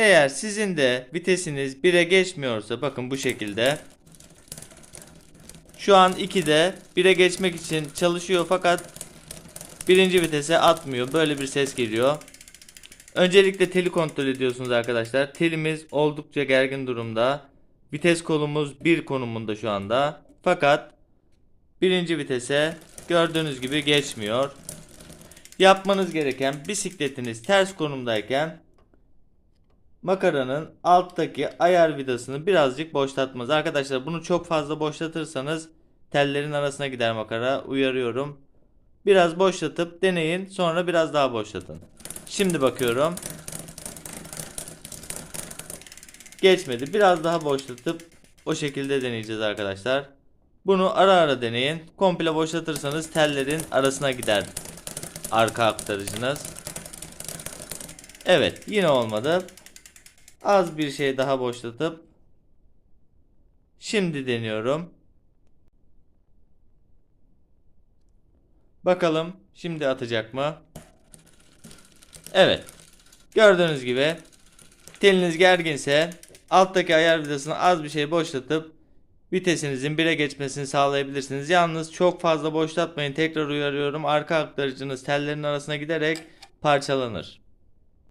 Eğer sizin de vitesiniz 1'e geçmiyorsa bakın bu şekilde. Şu an 2'de 1'e geçmek için çalışıyor fakat birinci vitese atmıyor. Böyle bir ses geliyor. Öncelikle teli kontrol ediyorsunuz arkadaşlar. Telimiz oldukça gergin durumda. Vites kolumuz 1 konumunda şu anda. Fakat birinci vitese gördüğünüz gibi geçmiyor. Yapmanız gereken bisikletiniz ters konumdayken makaranın alttaki ayar vidasını birazcık boşaltmanız. Arkadaşlar bunu çok fazla boşaltırsanız tellerin arasına gider makara. Uyarıyorum. Biraz boşlatıp deneyin. Sonra biraz daha boşlatın. Şimdi bakıyorum. Geçmedi. Biraz daha boşlatıp o şekilde deneyeceğiz arkadaşlar. Bunu ara ara deneyin. Komple boşlatırsanız tellerin arasına gider arka aktarıcınız. Evet yine olmadı. Az bir şey daha boşlatıp şimdi deniyorum. Bakalım şimdi atacak mı? Evet. Gördüğünüz gibi teliniz gerginse alttaki ayar vidasını az bir şey boşlatıp vitesinizin 1'e geçmesini sağlayabilirsiniz. Yalnız çok fazla boşlatmayın. Tekrar uyarıyorum. Arka aktarıcınız tellerin arasına giderek parçalanır.